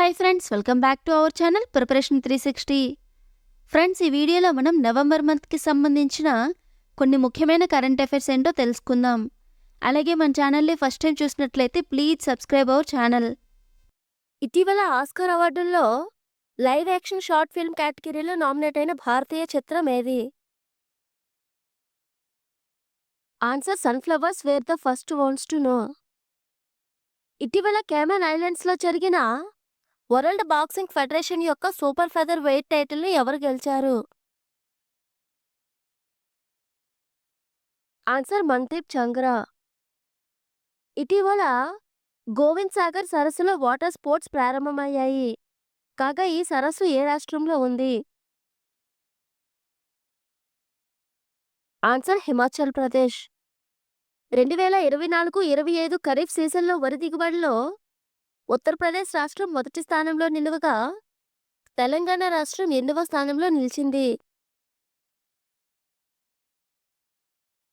Hi friends welcome back to our channel preparation three sixty friends ఈ వీడియోలో మనం November మంత్కి సంబంధించిన కొన్ని ముఖ్యమైన కరెంట్ అఫైర్స్ ఏంటో తెలుసుకుందాం. అలాగే మన ఛానల్ని ఫస్ట్ టైం చూసినట్లయితే ప్లీజ్ సబ్స్క్రైబ్ అవర్ ఛానల్ ఇటీవల ఆస్కార్ అవార్డుల్లో లైవ్ యాక్షన్ షార్ట్ ఫిల్మ్ కేటగిరీలో నామినేట్ అయిన భారతీయ చిత్రం ఏది? Answer sunflowers were the first ones to know ఇటీవల కేమన్ ఐలాండ్స్లో జరిగిన వరల్డ్ బాక్సింగ్ ఫెడరేషన్ యొక్క సూపర్ ఫెదర్ వెయిట్ టైటిల్ని ఎవరు గెలిచారు? ఆన్సర్ మన్దీప్ చంగ్రా ఇటీవల గోవింద్ సాగర్ సరస్సులో వాటర్ స్పోర్ట్స్ ప్రారంభమయ్యాయి. కాగా ఈ సరస్సు ఏ రాష్ట్రంలో ఉంది? ఆన్సర్ హిమాచల్ ప్రదేశ్. రెండు వేల ఇరవై నాలుగు ఇరవై ఐదు ఖరీఫ్ సీజన్లో వరి దిగుబడిలో ఉత్తరప్రదేశ్ రాష్ట్రం మొదటి స్థానంలో నిలువగా తెలంగాణ రాష్ట్రం ఎనిమిదవ స్థానంలో నిలిచింది.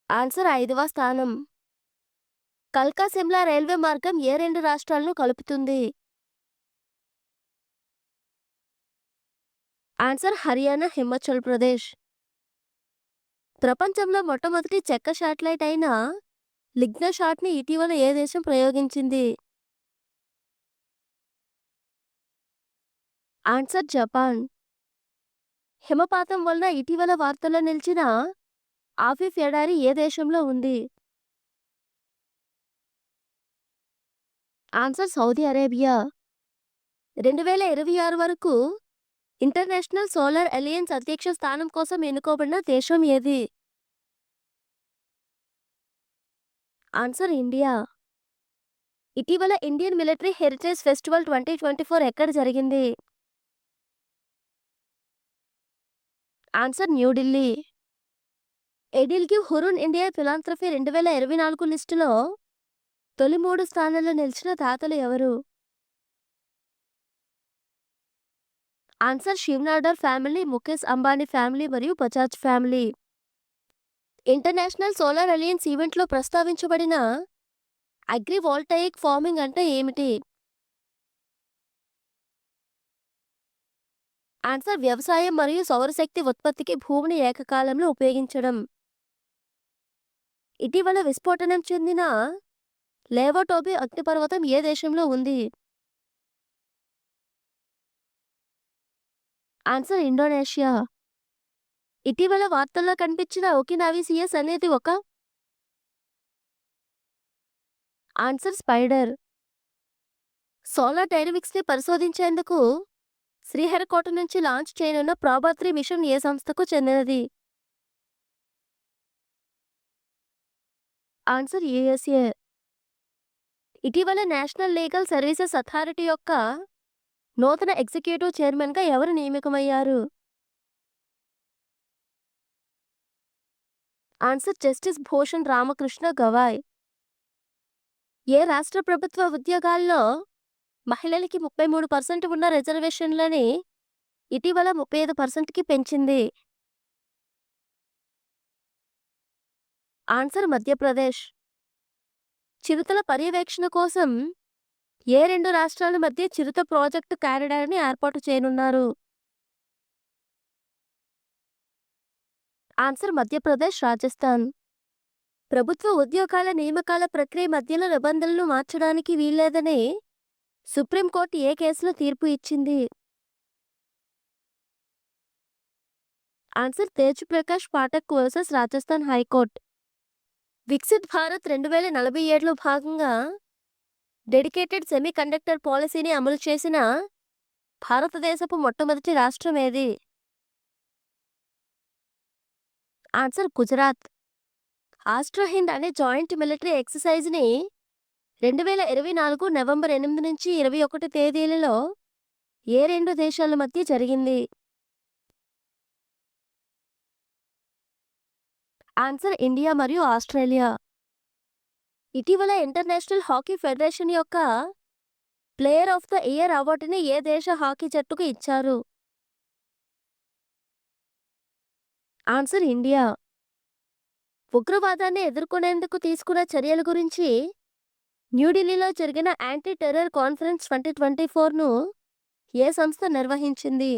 ఆన్సర్ ఐదవ స్థానం. కల్కా సిమ్లా రైల్వే మార్గం ఏ రెండు రాష్ట్రాలను కలుపుతుంది? ఆన్సర్ హర్యానా హిమాచల్ ప్రదేశ్. ప్రపంచంలో మొట్టమొదటి చెక్క శాటిలైట్ అయిన లిగ్న షాట్ని ఇటీవల ఏ దేశం ప్రయోగించింది? Answer Japan. హిమపాతం వలన ఇటీవల వార్తల్లో నిలిచిన ఆఫీఫ్ ఎడారి ఏ దేశంలో ఉంది? Answer Saudi Arabia. రెండు వేల ఇరవై ఆరు వరకు ఇంటర్నేషనల్ సోలార్ అలయన్స్ అధ్యక్ష స్థానం కోసం ఎన్నుకోబడిన దేశం ఏది? Answer India. ఇటీవల Indian military heritage festival twenty twenty four ఎక్కడ జరిగింది? ఆన్సర్ న్యూఢిల్లీ ఎడిల్కి హురున్ ఇండియా ఫిలాంథ్రఫీ రెండు వేల ఇరవై నాలుగు లిస్టులో తొలి మూడు స్థానాల్లో నిలిచిన తాతలు ఎవరు? Answer Shiv Nadar family Mukesh Ambani family మరియు Bajaj family. International solar alliance ఈవెంట్లో ప్రస్తావించబడిన అగ్రి వోల్టాయిక్ ఫార్మింగ్ అంటే ఏమిటి? ఆన్సర్ వ్యవసాయం మరియు సౌరశక్తి ఉత్పత్తికి భూమిని ఏకకాలంలో ఉపయోగించడం. ఇటీవల విస్ఫోటనం చెందిన లేవోటోబి అగ్నిపర్వతం ఏ దేశంలో ఉంది? Answer Indonesia. ఇటీవల వార్తల్లో కనిపించిన ఓకినావిసియస్ అనేది ఒక ఆన్సర్ స్పైడర్. సోలార్ డైనమిక్స్ని పరిశోధించేందుకు శ్రీహరికోట నుంచి లాంచ్ చేయనున్న ప్రాభాత్రి మిషన్ ఏ సంస్థకు చెందినది? Answer ESA. ఇటీవల నేషనల్ లీగల్ సర్వీసెస్ అథారిటీ యొక్క నూతన ఎగ్జిక్యూటివ్ చైర్మన్గా ఎవరు నియమికమయ్యారు? Answer justice Bhushan Ramakrishna Gavai. ఏ రాష్ట్ర ప్రభుత్వ ఉద్యోగాల్లో మహిళలకి ముప్పై మూడు పర్సెంట్ ఉన్న రిజర్వేషన్లని ఇటీవల ముప్పై ఐదు పర్సెంట్కి పెంచింది. ఆన్సర్ మధ్యప్రదేశ్ చిరుతల పర్యవేక్షణ కోసం ఏ రెండు రాష్ట్రాల మధ్య చిరుత ప్రాజెక్టు కారిడార్ని ఏర్పాటు చేయనున్నారు? ఆన్సర్ మధ్యప్రదేశ్ రాజస్థాన్. ప్రభుత్వ ఉద్యోగాల నియామకాల ప్రక్రియ మధ్యలో నిబంధనలను మార్చడానికి వీల్లేదని సుప్రీంకోర్టు ఏ కేసులో తీర్పు ఇచ్చింది? Answer Tej Prakash Pathak versus Rajasthan high court. Viksit Bharat రెండు వేల నలభై ఏడులో భాగంగా డెడికేటెడ్ సెమీ కండక్టర్ పాలసీని అమలు చేసిన భారతదేశపు మొట్టమొదటి రాష్ట్రం ఏది? ఆన్సర్ గుజరాత్. ఆస్ట్రోహింద్ అనే జాయింట్ మిలిటరీ ఎక్సర్సైజ్ని రెండు వేల ఇరవై నాలుగు నవంబర్ ఎనిమిది నుంచి ఇరవై ఒకటి తేదీలలో ఏ రెండు దేశాల మధ్య జరిగింది? ఆన్సర్ ఇండియా మరియు ఆస్ట్రేలియా. ఇటీవల ఇంటర్నేషనల్ హాకీ ఫెడరేషన్ యొక్క ప్లేయర్ ఆఫ్ ద ఇయర్ అవార్డుని ఏ దేశ హాకీ జట్టుకు ఇచ్చారు? Answer India. ఉగ్రవాదాన్ని ఎదుర్కొనేందుకు తీసుకున్న చర్యల గురించి న్యూఢిల్లీలో జరిగిన anti terror conference twenty twenty ఫోర్ను ఏ సంస్థ నిర్వహించింది?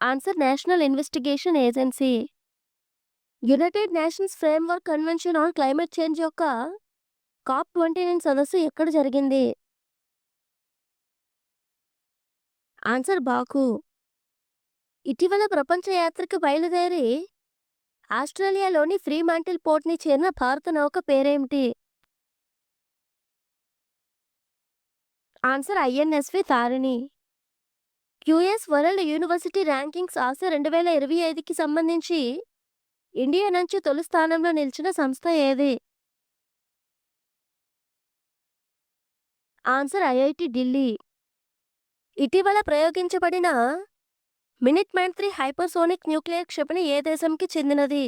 Answer national investigation agency. United Nations framework convention on climate change యొక్క కాప్ ట్వంటీ నైన్ సదస్సు ఎక్కడ జరిగింది? Answer Baku. ఇటీవల ప్రపంచ యాత్రకు బయలుదేరి ఆస్ట్రేలియాలోని ఫ్రీమాంటిల్ పోర్ట్ని చేరిన భారత నౌక పేరేమిటి? Answer INSV Tarini QS world university rankings Asia రెండు వేల ఇరవై ఐదుకి సంబంధించి ఇండియా నుంచి తొలి స్థానంలో నిలిచిన సంస్థ ఏది? Answer IIT Delhi. ఇటీవల ప్రయోగించబడిన minute man three hypersonic nuclear క్షిపణి ఏ దేశంకి చెందినది?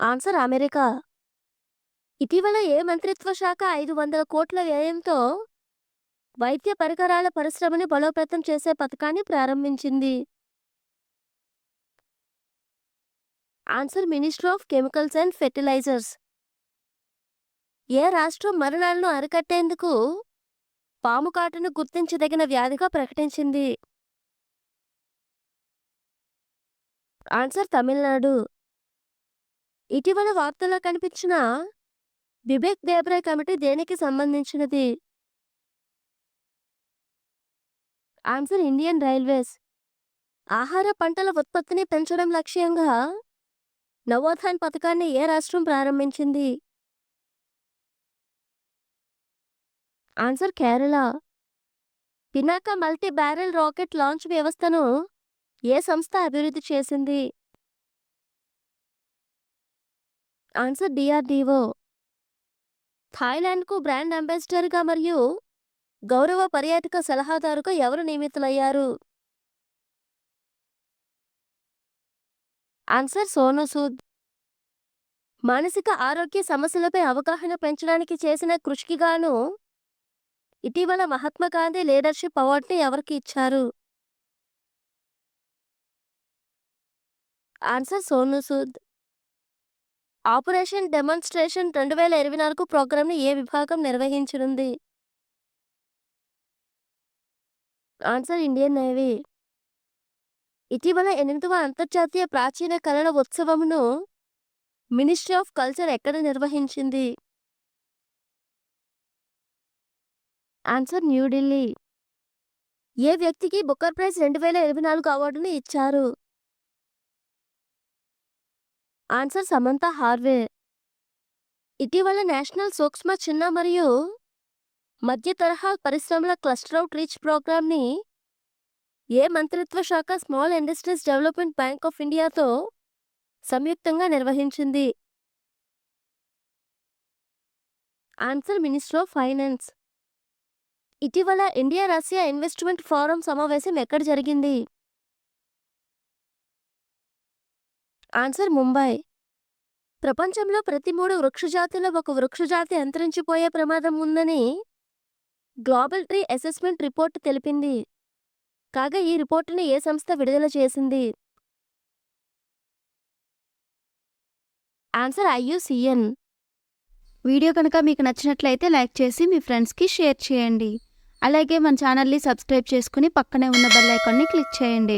Answer America. ఇటీవల ఏ మంత్రిత్వ శాఖ ఐదు వందల కోట్ల వ్యయంతో వైద్య పరికరాల పరిశ్రమని బలోపేతం చేసే పథకాన్ని ప్రారంభించింది? Answer ministry of chemicals and fertilizers. ఏ రాష్ట్రం మరణాలను అరికట్టేందుకు పాము కాటును గుర్తించదగిన వ్యాధిగా ప్రకటించింది. ఆన్సర్ తమిళనాడు. ఇటీవల వార్తల్లో కనిపించిన వివేక్ దేబ్రాయ్ కమిటీ దేనికి సంబంధించినది? Answer Indian railways. ఆహార పంటల ఉత్పత్తిని పెంచడం లక్ష్యంగా నవోత్థాన్ పథకాన్ని ఏ రాష్ట్రం ప్రారంభించింది? Answer Kerala. Pinaka multi barrel rocket launch వ్యవస్థను ఏ సంస్థ అభివృద్ధి చేసింది? Answer DRDO. థాయిలాండ్కు బ్రాండ్ అంబాసిడర్గా మరియు గౌరవ పర్యాటక సలహాదారుగా ఎవరు నియమితులయ్యారు? ఆన్సర్ సోను సూద్. మానసిక ఆరోగ్య సమస్యలపై అవగాహన పెంచడానికి చేసిన కృషికి గాను ఇటీవల మహాత్మా గాంధీ లీడర్షిప్ అవార్డుని ఎవరికి ఇచ్చారు? Answer Sonu Sood. Operation demonstration రెండు వేల ఇరవై నాలుగు ప్రోగ్రాంని ఏ విభాగం నిర్వహించనుంది? Answer Indian navy. ఇటీవల ఎనిమిదవ అంతర్జాతీయ ప్రాచీన కళల ఉత్సవమును మినిస్ట్రీ ఆఫ్ కల్చర్ ఎక్కడ నిర్వహించింది? ఆన్సర్ న్యూఢిల్లీ ఏ వ్యక్తికి బుకర్ ప్రైజ్ రెండు వేల ఇరవై నాలుగు అవార్డుని ఇచ్చారు? Answer Samantha Harvey. ఇటీవల నేషనల్ సూక్ష్మ చిన్న మరియు మధ్య తరహా పరిశ్రమల క్లస్టర్ అవుట్ రీచ్ ప్రోగ్రామ్ని ఏ మంత్రిత్వ శాఖ small industries development bank of ఇండియాతో సంయుక్తంగా నిర్వహించింది? Answer minister of finance. ఇటీవల ఇండియా రష్యా ఇన్వెస్ట్మెంట్ ఫోరం సమావేశం ఎక్కడ జరిగింది? ఆన్సర్ ముంబై. ప్రపంచంలో ప్రతి మూడు వృక్షజాతిలో ఒక వృక్షజాతి అంతరించిపోయే ప్రమాదం ఉందని గ్లోబల్ ట్రీ అసెస్మెంట్ రిపోర్ట్ తెలిపింది. కాగా ఈ రిపోర్టును ఏ సంస్థ విడుదల చేసింది? Answer IUCN. వీడియో కనుక మీకు నచ్చినట్లయితే లైక్ చేసి మీ ఫ్రెండ్స్కి షేర్ చేయండి. అలాగే మన ఛానల్ని సబ్స్క్రైబ్ చేసుకుని పక్కనే ఉన్న బెల్ ఐకాన్ని క్లిక్ చేయండి.